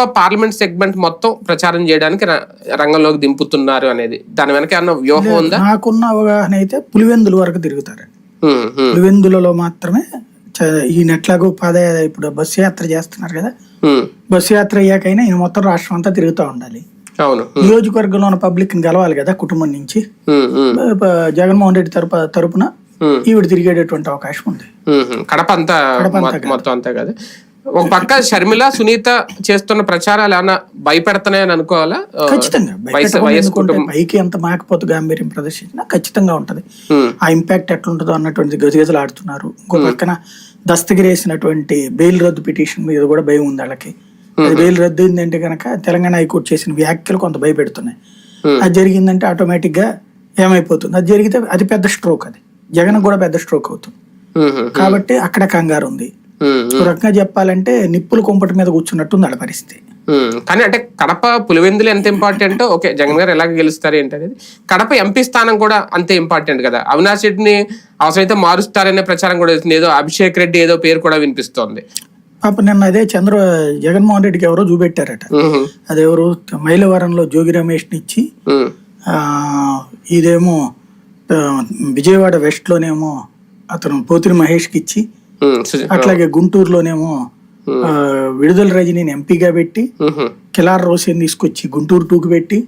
Kadapa parliament segment మొత్తం ప్రచారం చేయడానికి రంగంలోకి దింపుతున్నారు అనేది. దాని వెనక ఏమన్నా వ్యూహం ఉందా? నాకున్న అవగాహన అయితే పులివెందుల వరకు తిరుగుతారు. పులివెందులలో మాత్రమే చ- ఈయన ఎట్లాగో పాద ఇప్పుడు బస్సు యాత్ర చేస్తున్నారు కదా. బస్సు యాత్ర అయ్యాకైనా ఈయన మొత్తం రాష్ట్రం అంతా తిరుగుతూ ఉండాలి. అవును. నియోజకవర్గంలో ఉన్న పబ్లిక్ని గెలవాలి కదా కుటుంబం నుంచి. జగన్మోహన్ రెడ్డి తరపు తరపున ఈవిడ తిరిగేటటువంటి అవకాశం ఉంది. కడప అంతా మొత్తం అంతా కదా. ఒక పక్క షర్మిల సునీత చేస్తున్న ప్రచారాలు ఏమన్నా భయపెడుతున్నాయని అనుకోవాలా? ఖచ్చితంగా. పైకి ఎంత మాకపోతే గాంభీర్యం ప్రదర్శించినా ఖచ్చితంగా ఉంటది. ఆ ఇంపాక్ట్ ఎట్లుంటుందో అన్నటువంటి గజగజలు ఆడుతున్నారు. ఇంకో పక్కన దస్తగిరేసినటువంటి బెయిల్ రద్దు పిటిషన్ మీద కూడా భయం ఉంది వాళ్ళకి. అది బెయిల్ రద్దు అయిందంటే కనుక తెలంగాణ హైకోర్టు చేసిన వ్యాఖ్యలు కొంత భయపెడుతున్నాయి. అది జరిగిందంటే ఆటోమేటిక్గా ఏమైపోతుంది? అది జరిగితే అది పెద్ద స్ట్రోక్ అది. జగన్ కూడా పెద్ద స్ట్రోక్ అవుతుంది. కాబట్టి అక్కడ కంగారు ఉంది. ఒక రకంగా చెప్పాలంటే నిప్పులు కుంపటి మీద కూర్చున్నట్టుంది వాళ్ళ పరిస్థితి. కానీ అంటే కడప పులివెందులు ఎంత ఇంపార్టెంట్ ఓకే జగన్ గారు ఎలాగ గెలుస్తారు ఏంటి అనేది. కడప ఎంపీ స్థానం కూడా అంతే ఇంపార్టెంట్ కదా. అవినాష్ రెడ్డిని అవసరమైతే మారుస్తారనే ప్రచారం కూడా వస్తుంది ఏదో అభిషేక్ రెడ్డి ఏదో పేరు కూడా వినిపిస్తోంది. పాప నిన్న అదే చంద్ర జగన్మోహన్ రెడ్డికి ఎవరో చూపెట్టారట. అదెవరు మైలవరంలో జోగి ఉమ్, ఆ, ఇదేమో విజయవాడ వెస్ట్ లోనేమో అతను పోతిరి మహేష్కి ఇచ్చి అట్లాగే గుంటూరులోనేమో విడుదల రజనీని ఎంపీగా పెట్టి కిలార్ రోసేని తీసుకొచ్చి గుంటూరు టూకి పెట్టి